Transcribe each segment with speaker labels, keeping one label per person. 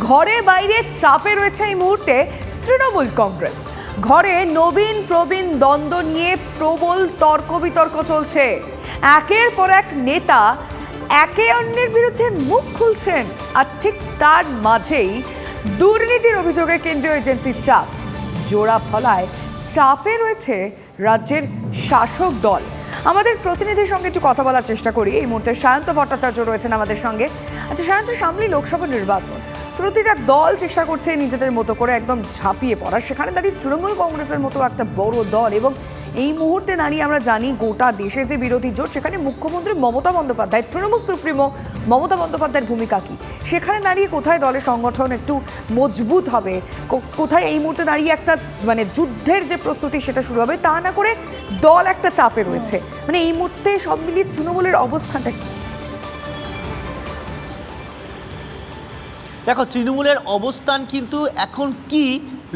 Speaker 1: ঘরে বাইরে চাপে রয়েছে এই মুহূর্তে তৃণমূল কংগ্রেস। ঘরে নবীন প্রবীণ দ্বন্দ্ব নিয়ে প্রবল তর্ক বিতর্ক চলছে। একের পর এক নেতা একে অন্যের বিরুদ্ধে মুখ খুলছেন আর ঠিক তার মাঝেই দুর্নীতির অভিযোগে কেন্দ্রীয় এজেন্সির চাপ। জোড়া ফলায় চাপে রয়েছে রাজ্যের শাসক দল। আমাদের প্রতিনিধির সঙ্গে একটু কথা বলার চেষ্টা করি। এই মুহূর্তে সায়ন্ত ভট্টাচার্য রয়েছেন আমাদের সঙ্গে। আচ্ছা সায়ন্ত, সামনেই লোকসভা নির্বাচন। প্রতিটা দল চেষ্টা করছে নিজেদের মতো করে একদম ঝাঁপিয়ে পড়া সেখানে দাঁড়িয়ে তৃণমূল কংগ্রেসের মতো একটা বড় দল এবং এই মুহূর্তে দাঁড়িয়ে আমরা জানি গোটা দেশে যে বিরোধী জোট, সেখানে মুখ্যমন্ত্রী মমতা বন্দ্যোপাধ্যায়, তৃণমূল সুপ্রিমো মমতা বন্দ্যোপাধ্যায়ের ভূমিকা কী? সেখানে দাঁড়িয়ে কোথায় দলের সংগঠন একটু মজবুত হবে? কোথায় এই মুহূর্তে দাঁড়িয়ে একটা মানে যুদ্ধের যে প্রস্তুতি সেটা শুরু হবে, তা না করে দল একটা চাপে রয়েছে। মানে এই মুহূর্তে সব মিলিয়ে তৃণমূলের অবস্থানটা কি?
Speaker 2: দেখো, তৃণমূলের অবস্থান কিন্তু এখন কি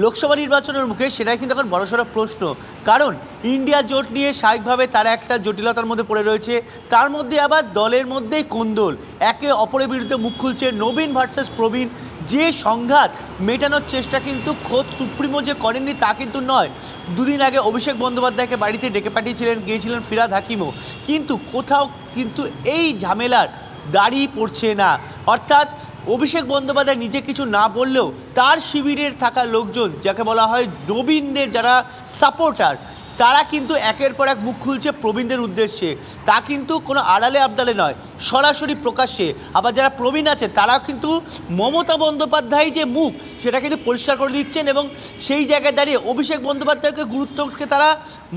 Speaker 2: লোকসভা নির্বাচনের মুখে সেটাই কিন্তু এখন বড়সড় প্রশ্ন। কারণ ইন্ডিয়া জোট নিয়ে স্বাভাবিকভাবে তারা একটা জটিলতার মধ্যে পড়ে রয়েছে। তার মধ্যে আবার দলের মধ্যেই কোন্দল। একে অপরের বিরুদ্ধে মুখ খুলছে নবীন ভার্সেস প্রবীণ। যে সংঘাত মেটানোর চেষ্টা কিন্তু খোদ সুপ্রিমো যে করেননি তা কিন্তু নয়। দুদিন আগে অভিষেক বন্দ্যোপাধ্যায়কে বাড়িতে ডেকে পাঠিয়েছিলেন, গিয়েছিলেন ফিরাদ হাকিমও। কিন্তু কোথাও কিন্তু এই ঝামেলার দাড়ি পড়ছে না। অর্থাৎ অভিষেক বন্দ্যোপাধ্যায় নিজে কিছু না বললেও তার শিবিরের থাকা লোকজন, যাকে বলা হয় নবীনদের যারা সাপোর্টার তারা কিন্তু একের পর এক মুখ খুলছে প্রবীণদের উদ্দেশ্যে। তা কিন্তু কোনো আড়ালে আবদালে নয়, সরাসরি প্রকাশ্যে। আবার যারা প্রবীণ আছে তারা কিন্তু মমতা বন্দ্যোপাধ্যায় যে মুখ, সেটা কিন্তু পরিষ্কার করে দিচ্ছেন এবং সেই জায়গায় দাঁড়িয়ে অভিষেক বন্দ্যোপাধ্যায়কে গুরুত্বকে তারা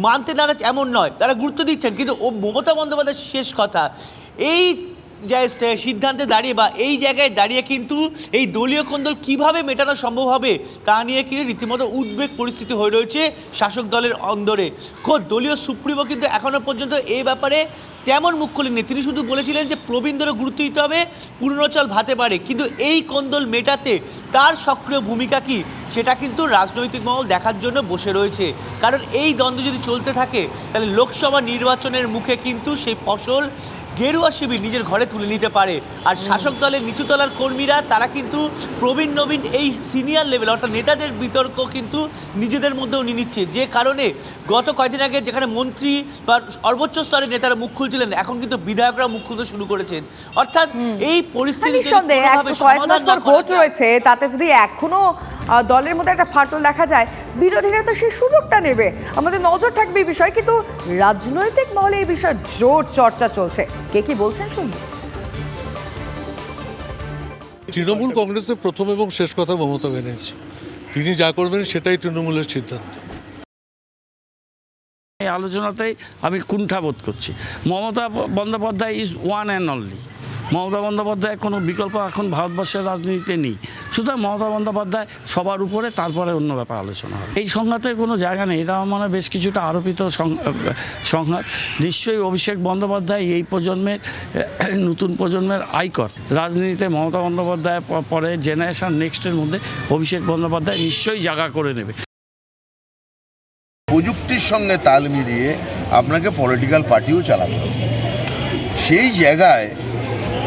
Speaker 2: মানতে নারাজ এমন নয়, তারা গুরুত্ব দিচ্ছেন। কিন্তু ও মমতা বন্দ্যোপাধ্যায়ের শেষ কথা, এই যে সিদ্ধান্তে দাঁড়িয়ে বা এই জায়গায় দাঁড়িয়ে কিন্তু এই দলীয় কোন্দল কীভাবে মেটানো সম্ভব হবে, তা নিয়ে কিন্তু রীতিমতো উদ্বেগ পরিস্থিতি হয়ে রয়েছে শাসক দলের অন্দরে। খোদ দলীয় সুপ্রিমো কিন্তু এখনও পর্যন্ত এই ব্যাপারে তেমন মুখ খোলেননি। তিনি শুধু বলেছিলেন যে প্রবীণদেরও গুরুত্ব দিতে হবে, পুরনো চাল ভাতে পারে। কিন্তু এই কোন্দল মেটাতে তার সক্রিয় ভূমিকা কি, সেটা কিন্তু রাজনৈতিক মহল দেখার জন্য বসে রয়েছে। কারণ এই দ্বন্দ্ব যদি চলতে থাকে, তাহলে লোকসভা নির্বাচনের মুখে কিন্তু সেই ফসল গেরুয়া শিবির নিজের ঘরে তুলে নিতে পারে। আর শাসক দলের নিচুতলার কর্মীরা তারা কিন্তু প্রবীণ নবীন এই সিনিয়র লেভেল অর্থাৎ নেতাদের বিতর্ক কিন্তু নিজেদের মধ্যেও নিয়ে নিচ্ছে। যে কারণে গত কয়েকদিন আগে যেখানে মন্ত্রী বা সর্বোচ্চ স্তরের নেতারা মুখ খুলছিলেন এখন কিন্তু বিধায়করা মুখ খুলতে শুরু করেছেন। অর্থাৎ এই পরিস্থিতি
Speaker 1: রয়েছে তাতে যদি এখনও দলের মধ্যে একটা ফাটল দেখা যায়। বিরোধীরা তো সেই সুযোগটা নেবে। আমাদের নজর থাকবে এই বিষয় কিন্তু রাজনৈতিক মহলে এই বিষয়ে জোর চর্চা চলছে। কে কি বলছেন শুনব।
Speaker 3: তৃণমূল কংগ্রেসের প্রথম এবং শেষ কথা মমতা ব্যানার্জি। তিনি যা করবেন সেটাই তৃণমূলের সিদ্ধান্ত।
Speaker 4: এই আলোচনাতেই আমি কুণ্ঠাবোধ করছি। Mamata Bandyopadhyay is one and only Mamata Bandyopadhyay কোনো বিকল্প এখন ভারতবর্ষের রাজনীতিতে নেই। সুতরাং মমতা বন্দ্যোপাধ্যায় সবার উপরে, তারপরে অন্য ব্যাপার আলোচনা হবে। এই সংঘাতের কোনো জায়গা নেই, এটা আমার মনে বেশ কিছুটা আরোপিত সংঘাত। নিশ্চয়ই অভিষেক বন্দ্যোপাধ্যায় এই প্রজন্মের নতুন প্রজন্মের আইকন রাজনীতিতে মমতা বন্দ্যোপাধ্যায় পরে জেনারেশন নেক্সটের মধ্যে অভিষেক বন্দ্যোপাধ্যায় নিশ্চয়ই জায়গা করে নেবে।
Speaker 5: প্রযুক্তির সঙ্গে তাল মিলিয়ে আপনাকে পলিটিক্যাল পার্টিও চালাতে হবে। সেই জায়গায়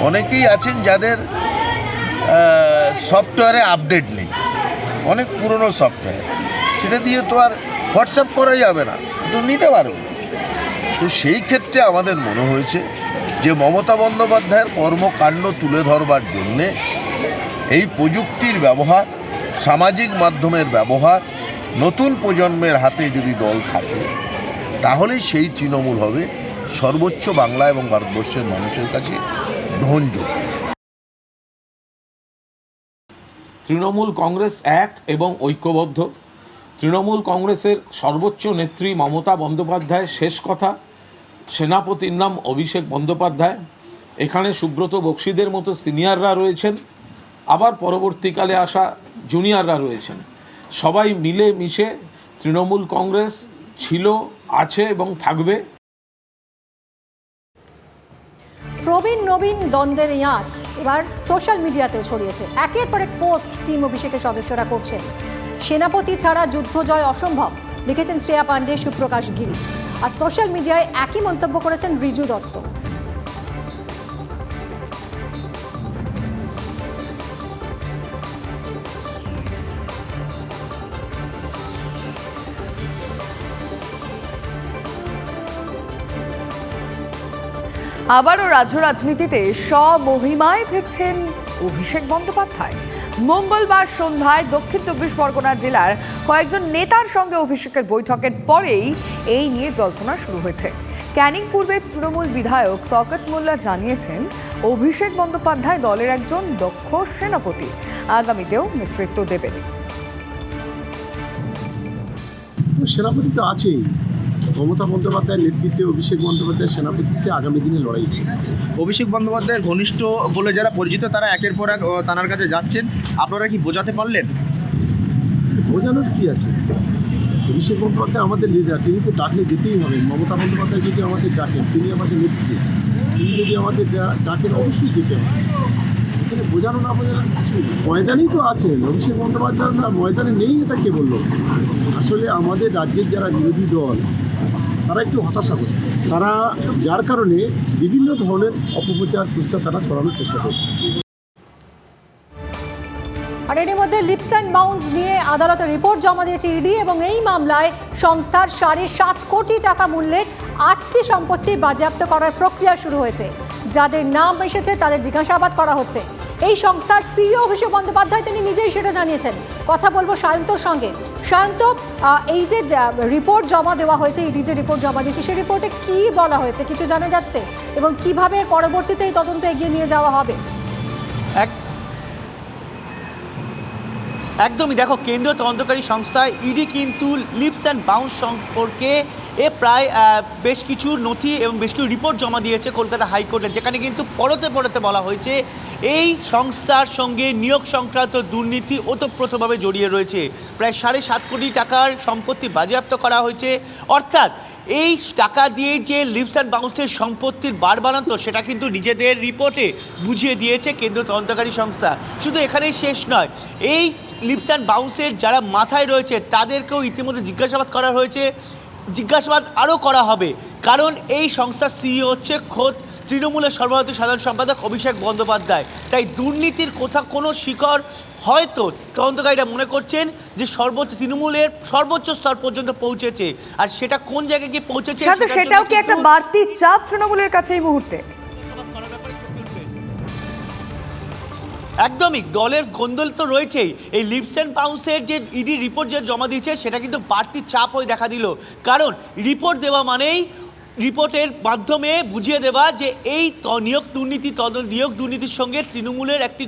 Speaker 5: অনেকেই আছেন যাদের সফটওয়্যারে আপডেট নেই। অনেক পুরনো সফটওয়্যার সেটা দিয়ে তো আর হোয়াটসঅ্যাপ করা যাবে না। তো নিতে পারবে। তো সেই ক্ষেত্রে আমাদের মনে হয়েছে যে মমতা বন্দ্যোপাধ্যায়ের কর্মকাণ্ড তুলে ধরবার জন্যে এই প্রযুক্তির ব্যবহার, সামাজিক মাধ্যমের ব্যবহার, নতুন প্রজন্মের হাতে যদি দল থাকে, তাহলেই সেই তৃণমূল হবে সর্বোচ্চ বাংলা এবং ভারতবর্ষের মানুষের কাছে। গ্রহণযোগ্য।
Speaker 6: তৃণমূল কংগ্রেস এক এবং ঐক্যবদ্ধ। তৃণমূল কংগ্রেসের সর্বোচ্চ নেত্রী মমতা বন্দ্যোপাধ্যায়ের শেষ কথা, সেনাপতির নাম অভিষেক বন্দ্যোপাধ্যায়। এখানে সুব্রত বক্সিদের মতো সিনিয়ররা রয়েছেন, আবার পরবর্তীকালে আসা জুনিয়ররা রয়েছেন। সবাই মিলে মিশে তৃণমূল কংগ্রেস ছিল, আছে এবং থাকবে।
Speaker 7: প্রবীণ নবীন দ্বন্দ্বের এই আঁচ এবার সোশ্যাল মিডিয়াতেও ছড়িয়েছে। একের পর এক পোস্ট টিম অভিষেকের সদস্যরা করছেন। সেনাপতি ছাড়া যুদ্ধ জয় অসম্ভব, লিখেছেন শ্রেয়া পাণ্ডে, সুপ্রকাশ গিরি। আর সোশ্যাল মিডিয়ায় একই মন্তব্য করেছেন রিজু দত্ত।
Speaker 1: আবারও রাজ্য রাজনীতিতে স্বমহিমায় ফিরছেন অভিষেক বন্দ্যোপাধ্যায়। মঙ্গলবার সন্ধ্যায় দক্ষিণ চব্বিশ পরগনা জেলার কয়েকজন নেতার সঙ্গে অভিষেকের বৈঠকের পরেই এই নিয়ে জল্পনা শুরু হয়েছে। ক্যানিং পূর্বের তৃণমূল বিধায়ক শওকত মোল্লা জানিয়েছেন, অভিষেক বন্দ্যোপাধ্যায় দলের একজন দক্ষ সেনাপতি। আগামীতেও নেতৃত্ব দেবেন।
Speaker 8: সেনাপতি তো আছেই। মমতা বন্দ্যোপাধ্যায়ের নেতৃত্বে অভিষেক বন্দ্যোপাধ্যায়ের সেনাপতিত্বে আগামী দিনে লড়াই
Speaker 9: অভিষেক বন্দ্যোপাধ্যায়ের ঘনিষ্ঠ বলে যারা পরিচিত তারা একের পর এক তানার কাছে যাচ্ছেন। আপনারা কি বোঝাতে পারলেন?
Speaker 8: বোঝানোর কি আছে? অভিষেক বন্দ্যোপাধ্যায় আমাদের লিডার তিনি তো ডাকলে যেতেই হবে। মমতা বন্দ্যোপাধ্যায় যদি আমাদের ডাকেন তিনি আমাদের নেতৃত্বে। তিনি যদি আমাদের ডাকেন অবশ্যই যেতে হবে। এখানে বোঝানো না বোঝানোর কিছু ময়দানেই তো আছেন। অভিষেক বন্দ্যোপাধ্যায় না ময়দানে নেই এটা কে বলল আসলে আমাদের রাজ্যের যারা বিরোধী দল তারা একটু হতাশা করে। তারা যার কারণে বিভিন্ন ধরনের অপপ্রচার প্রচার তারা ছড়ানোর চেষ্টা করছে।
Speaker 7: আর এর মধ্যে লিপস অ্যান্ড বাউন্স নিয়ে আদালতে রিপোর্ট জমা দিয়েছে ইডি এবং এই মামলায় সংস্থার সাড়ে সাত কোটি টাকা মূল্যের আটটি সম্পত্তি বাজেয়াপ্ত করার প্রক্রিয়া শুরু হয়েছে। যাদের নাম এসেছে তাদের জিজ্ঞাসাবাদ করা হচ্ছে। এই সংস্থার সিইও অভিষেক বন্দ্যোপাধ্যায় তিনি নিজেই সেটা জানিয়েছেন। কথা বলব সায়ন্তর সঙ্গে। সায়ন্ত এই যে রিপোর্ট জমা দেওয়া হয়েছে ইডি যে রিপোর্ট জমা দিয়েছে সেই রিপোর্টে কি বলা হয়েছে, কিছু জানা যাচ্ছে? এবং কীভাবে পরবর্তীতে এই তদন্ত এগিয়ে নিয়ে যাওয়া হবে?
Speaker 2: একদমই দেখো, কেন্দ্রীয় তদন্তকারী সংস্থা, ইডি কিন্তু লিপস অ্যান্ড বাউন্স সম্পর্কে এ প্রায় বেশ কিছু নথি এবং বেশ কিছু রিপোর্ট জমা দিয়েছে কলকাতা হাইকোর্টে, যেখানে কিন্তু পরতে পরতে বলা হয়েছে, এই সংস্থার সঙ্গে নিয়োগ সংক্রান্ত দুর্নীতি ওতপ্রোতভাবে জড়িয়ে রয়েছে। প্রায় সাড়ে সাত কোটি টাকার সম্পত্তি বাজেয়াপ্ত করা হয়েছে। অর্থাৎ, এই টাকা দিয়ে যে লিপস অ্যান্ড বাউন্সের সম্পত্তির বার বানাতো সেটা কিন্তু নিজেদের রিপোর্টে বুঝিয়ে দিয়েছে কেন্দ্রীয় তদন্তকারী সংস্থা। শুধু এখানেই শেষ নয়, এই লিপস অ্যান্ড বাউন্সের যারা মাথায় রয়েছে তাদেরকেও ইতিমধ্যে জিজ্ঞাসাবাদ করা হয়েছে। জিজ্ঞাসাবাদ আরও করা হবে কারণ এই সংস্থার সিইও হচ্ছে খোদ তৃণমূলের সর্বভারতীয় সাধারণ সম্পাদক অভিষেক বন্দ্যোপাধ্যায়। তাই দুর্নীতির কোথা কোনো শিকড় হয়তো তদন্তকারীরা মনে করছেন যে সর্বোচ্চ তৃণমূলের সর্বোচ্চ স্তর পর্যন্ত পৌঁছেছে। আর সেটা কোন জায়গায় গিয়ে পৌঁছেছে
Speaker 1: সেটাও কি একটা বাড়তি চাপ তৃণমূলের কাছে এই মুহূর্তে?
Speaker 2: একদমই, দলের গোন্দল তো রয়েছেই। এই লিপস অ্যান্ড পাউন্সের যে ইডি রিপোর্ট যে জমা দিয়েছে, সেটা কিন্তু বাড়তি চাপ হয়ে দেখা দিল। কারণ, রিপোর্ট দেওয়া মানেই রিপোর্টের মাধ্যমে বুঝিয়ে দেওয়া যে এই নিয়োগ দুর্নীতি তদ নিয়োগ দুর্নীতির সঙ্গে তৃণমূলের একটি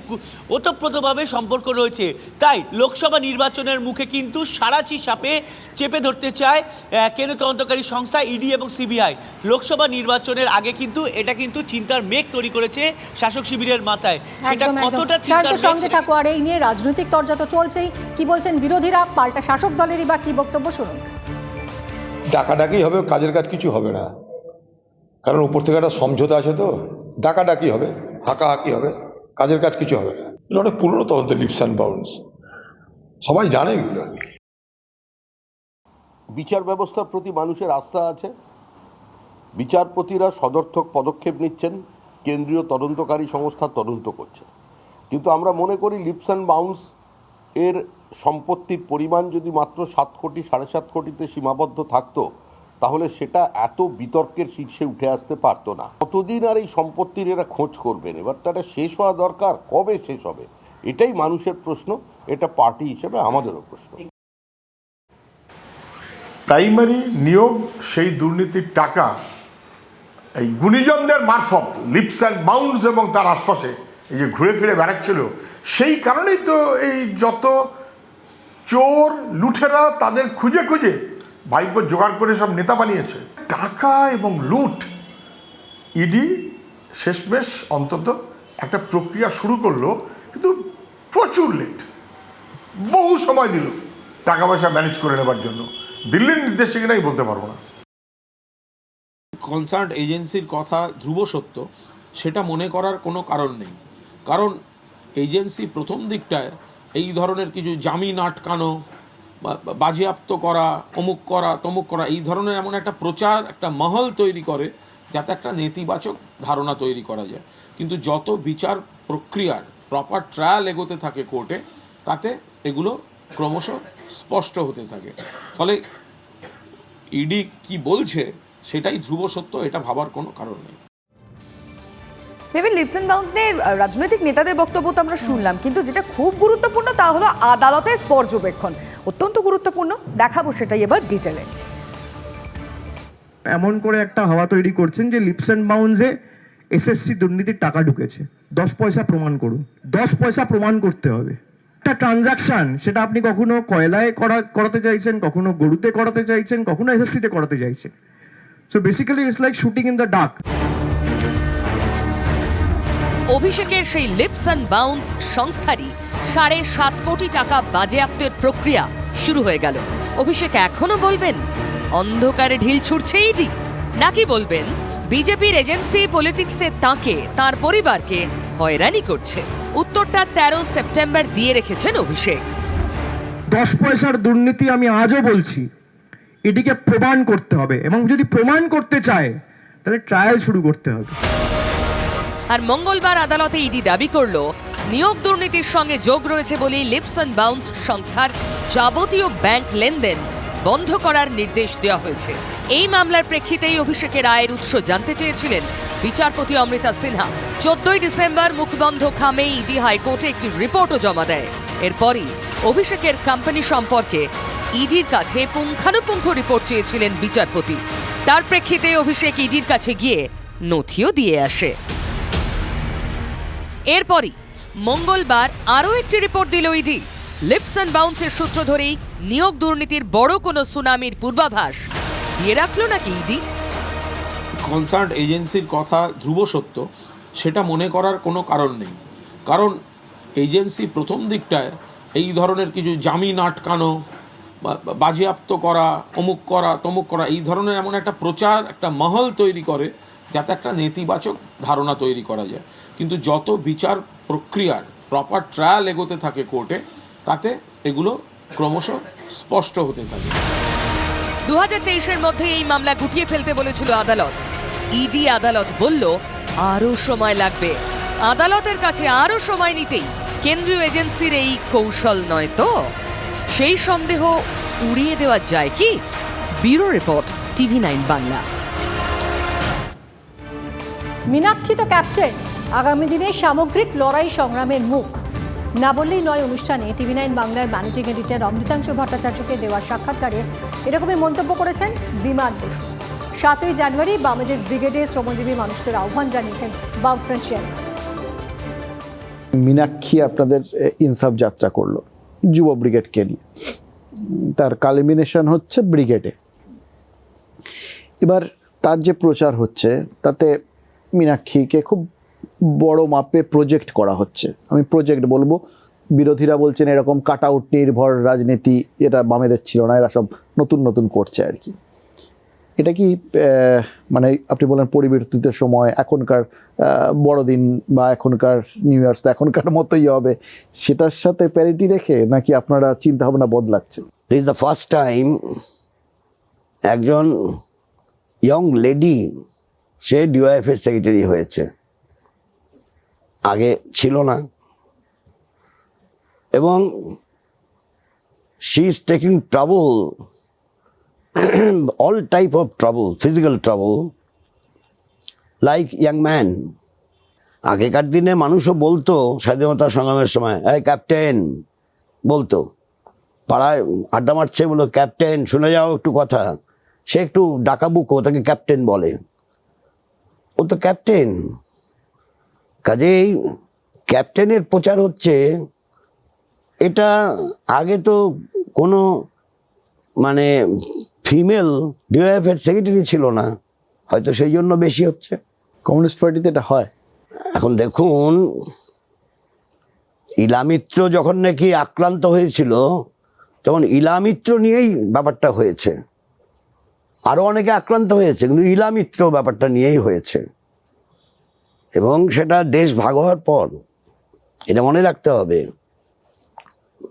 Speaker 2: ওতপ্রোতভাবে সম্পর্ক রয়েছে। তাই লোকসভা নির্বাচনের মুখে কিন্তু সারাচি সাপে চেপে ধরতে চায় আহ, কেন্দ্রীয় তদন্তকারী সংস্থা ইডি এবং সিবিআই। লোকসভা নির্বাচনের আগে কিন্তু এটা কিন্তু চিন্তার মেঘ তৈরি করেছে শাসক শিবিরের মাথায়। সেটা
Speaker 7: একদম
Speaker 2: কতটা চিন্তার
Speaker 7: সঙ্গে থাকো আর এই নিয়ে রাজনৈতিক তর্জা তো চলছেই। কি বলছেন বিরোধীরা? পাল্টা শাসক দলেরই বা কি বক্তব্য শুনুন।
Speaker 10: ডাকাডাকি হবে, কাজের কাজ কিছু হবে না। কারণ উপর থেকে একটা সমঝোতা আছে তো, ডাকাডাকি হবে, হাঁকাহাঁকি হবে, কাজের কাজ কিছু হবে না। এটা অনেক পুরনো তদন্ত লিপস অ্যান্ড বাউন্স। সবাই জানে এগুলো।
Speaker 11: বিচার ব্যবস্থার প্রতি মানুষের আস্থা আছে। বিচারপতিরা সদর্থক পদক্ষেপ নিচ্ছেন, কেন্দ্রীয় তদন্তকারী সংস্থা তদন্ত করছে। কিন্তু আমরা মনে করি লিপস অ্যান্ড বাউন্স এর সম্পত্তির পরিমাণ যদি মাত্র সাত কোটি, সাড়ে সাত কোটিতে সীমাবদ্ধ থাকতো, তাহলে সেটা এত বিতর্কের শীর্ষে উঠে আসতে পারতো না। কতদিন আর এই সম্পত্তির এরা খোঁজ করবেন? এবার তাটা শেষ হওয়া দরকার। কবে শেষ হবে? এটাই মানুষের প্রশ্ন। এটা পার্টি হিসেবে আমাদেরও প্রশ্ন।
Speaker 12: প্রাইমারি নিয়োগ, সেই দুর্নীতির টাকা এই গুণীজনদের মারফত লিপস অ্যান্ড বাউন্স এবং তার আশপাশে এই যে ঘুরে ফিরে বেড়াচ্ছিল, সেই কারণেই তো এই যত চোর, লুঠেরা তাদের খুঁজে খুঁজে ভাইপো জোগাড় করে সব নেতা বানিয়েছে। টাকা এবং লুট। ইডি শেষমেশ অন্তত একটা প্রক্রিয়া শুরু করল, কিন্তু প্রচুর লেট বহু সময় দিল টাকা পয়সা ম্যানেজ করে নেবার জন্য। দিল্লির নির্দেশে কিনাই বলতে পারব না।
Speaker 6: কনসার্ট এজেন্সির কথা ধ্রুব সত্য, সেটা মনে করার কোনো কারণ নেই। কারণ এজেন্সি প্রথম দিকটায় এই ধরনের কিছু জামিন আটকানো বাজেয়াপ্ত করা, অমুক করা, তমুক করা, এই ধরনের এমন একটা প্রচার, একটা মহল তৈরি করে যাতে একটা নেতিবাচক ধারণা তৈরি করা যায়। কিন্তু যত বিচার প্রক্রিয়ার প্রপার ট্রায়াল এগোতে থাকে কোর্টে তাতে এগুলো ক্রমশ স্পষ্ট হতে থাকে। ফলে ইডি কি বলছে, সেটাই ধ্রুব সত্য, এটা ভাবার কোনো কারণ নেই।
Speaker 1: ভেবে লিপস অ্যান্ড বাউন্স নিয়ে রাজনৈতিক নেতাদের বক্তব্য তো আমরা শুনলাম, কিন্তু যেটা খুব গুরুত্বপূর্ণ তা হলো আদালতের পর্যবেক্ষণ। অত্যন্ত গুরুত্বপূর্ণ, দেখাবো সেটাই এবার ডিটেলে
Speaker 9: এমন করে একটা হাওয়া তৈরি করছেন যে লিপস অ্যান্ড বাউন্সে এসএসসি দুর্নীতির টাকা ঢুকেছে। দশ পয়সা প্রমাণ করুন। দশ পয়সা প্রমাণ করতে হবে। একটা ট্রানজাকশন সেটা আপনি কখনো কয়লায় করা, করাতে চাইছেন, কখনো গরুতে করাতে চাইছেন, কখনো এসএসসিতে করাতে চাইছেন। So basically it's like shooting in the dark
Speaker 13: অভিষেকের সেই লিপস অ্যান্ড বাউন্স সংস্থারই সাড়ে সাত কোটি টাকা বাজেয়াপ্তের প্রক্রিয়া শুরু হয়ে গেল। অভিষেক এখনও বলবেন, অন্ধকারে ঢিল ছুটছে ইডি? নাকি বলবেন, বিজেপির এজেন্সি পলিটিক্সে তাকে, তার পরিবারকে হয়রানি করছে। উত্তরটা তেরো সেপ্টেম্বর দিয়ে রেখেছেন অভিষেক।
Speaker 9: দশ পয়সার দুর্নীতি আমি আজও বলছি এটিকে প্রমাণ করতে হবে এবং যদি প্রমাণ করতে চায়, তাহলে ট্রায়াল শুরু করতে হবে।
Speaker 13: আর মঙ্গলবার আদালতে ইডি দাবি করল, নিয়োগ দুর্নীতির সঙ্গে যোগ রয়েছে বলেই লিপস অ্যান্ড বাউন্স সংস্থার যাবতীয় ব্যাংক লেনদেন বন্ধ করার নির্দেশ দেওয়া হয়েছে। এই মামলার প্রেক্ষিতেই অভিষেকের আয়ের উৎস জানতে চেয়েছিলেন বিচারপতি অমৃতা সিনহা। চোদ্দই ডিসেম্বর মুখবন্ধ খামে ইডি হাইকোর্টে একটি রিপোর্টও জমা দেয়। এরপরই অভিষেকের কোম্পানি সম্পর্কে ইডির কাছে পুঙ্খানুপুঙ্খ রিপোর্ট চেয়েছিলেন বিচারপতি। তার প্রেক্ষিতে অভিষেক ইডির কাছে গিয়ে নথিও দিয়ে আসে। এরপরই মঙ্গলবার আরও একটি রিপোর্ট দিল ইডি। লিপস অ্যান্ড বাউন্সের সূত্র ধরেই নিয়োগ দুর্নীতির বড় কোনো সুনামির পূর্বাভাস দিয়ে রাখল নাকি ইডি?
Speaker 6: কনসার্ট এজেন্সির কথা ধ্রুব সত্য, সেটা মনে করার কোনো কারণ নেই। কারণ এজেন্সি প্রথম দিকটায় এই ধরনের কিছু জামিন আটকানো বাজেয়াপ্ত করা, অমুক করা, তমুক করা, এই ধরনের এমন একটা প্রচার, একটা মহল তৈরি করে যাতে একটা নেতিবাচক ধারণা তৈরি করা যায়। কিন্তু যত বিচার প্রক্রিয়ার প্রপার ট্রায়াল এগোতে থাকে কোর্টে তাতে এগুলো ক্রমশ স্পষ্ট হতে থাকে।
Speaker 13: দু হাজার তেইশের মধ্যে এই মামলা গুটিয়ে ফেলতে বলেছিল আদালত। ইডি আদালত বলল, আরও সময় লাগবে। আদালতের কাছে আরও সময় নিতেই কেন্দ্রীয় এজেন্সির এই কৌশল নয় তো? সেই সন্দেহ উড়িয়ে দেওয়া যায় কি? Bureau report, TV nine Bangla.
Speaker 7: Meenakshi তো ক্যাপ্টেন আগামী দিনে সামগ্রিক লড়াই সংগ্রামের মুখ। না বললেই নয় অনুষ্ঠানে টিভি নাইন বাংলার ম্যানেজিং এডিটর অমৃতাংশু ভট্টাচার্যকে দেওয়া সাক্ষাৎকারে এরকমই মন্তব্য করেছেন বিমান বসু। সাতই জানুয়ারি বামেদের ব্রিগেডে শ্রমজীবী মানুষদের আহ্বান জানিয়েছেন বামফ্রন্ট চেয়ারম্যান।
Speaker 14: মীনাক্ষী আপনাদের ইনসাফ যাত্রা করল, যুব ব্রিগেডকে নিয়ে। তার কালিমিনেশন হচ্ছে ব্রিগেডে। এবার তার যে প্রচার হচ্ছে, তাতে মীনাক্ষীকে খুব বড় মাপে প্রজেক্ট করা হচ্ছে। আমি প্রজেক্ট বলব, বিরোধীরা বলছেন এরকম কাট আউট নির্ভর রাজনীতি এটা বামেদের ছিল না, এরা সব নতুন নতুন করছে আর কি। এটা কি মানে আপনি বলেন পরিবর্তিত সময়, এখনকার বড়দিন বা এখনকার নিউ ইয়ার্স এখনকার মতোই হবে, সেটার সাথে প্যারিটি রেখে নাকি আপনারা চিন্তা ভাবনা বদলাচ্ছেন
Speaker 15: দিস দ্য ফার্স্ট টাইম একজন ইয়ং লেডি সে ডিওয়াইফের সেক্রেটারি হয়েছে। আগে ছিল না। এবং she is taking trouble all type of trouble physical trouble like young man আগেকার দিনে মানুষও বলতো, স্বাধীনতা সংগ্রামের সময়, এই ক্যাপ্টেন বলতো। পাড়ায় আড্ডা মারছে বলো ক্যাপ্টেন শুনে যাও একটু কথা। সে একটু ডাকাবুকো, তাকে ক্যাপ্টেন বলে। ও তো ক্যাপ্টেন। কাজেই ক্যাপ্টেনের প্রচার হচ্ছে এটা আগে তো কোনো মানে ফিমেল ডিওএফের সেক্রেটারি ছিল না হয়তো সেই জন্য বেশি হচ্ছে।
Speaker 14: কমিউনিস্ট পার্টিতে এটা হয়।
Speaker 15: এখন দেখুন ইলামিত্র যখন নাকি আক্রান্ত হয়েছিল তখন ইলামিত্র নিয়েই ব্যাপারটা হয়েছে। আরও অনেকে আক্রান্ত হয়েছে, কিন্তু ইলামিত্র ব্যাপারটা নিয়েই হয়েছে। এবং সেটা দেশ ভাগ হওয়ার পর, এটা মনে রাখতে হবে,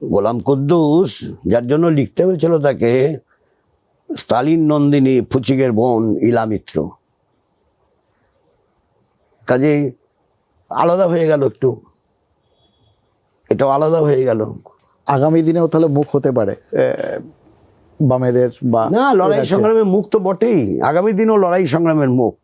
Speaker 15: গোলাম কুদ্দুস যার জন্য লিখতে হয়েছিল তাকে, স্তালিন নন্দিনী ফুচিকের বোন ইলামিত্র। কাজেই আলাদা হয়ে গেল একটু। এটাও আলাদা হয়ে গেল।
Speaker 14: আগামী দিনেও তাহলে মুখ হতে পারে। বামেদের বা
Speaker 15: না লড়াই সংগ্রামের মুখ তো বটেই। আগামী দিনও লড়াই সংগ্রামের মুখ।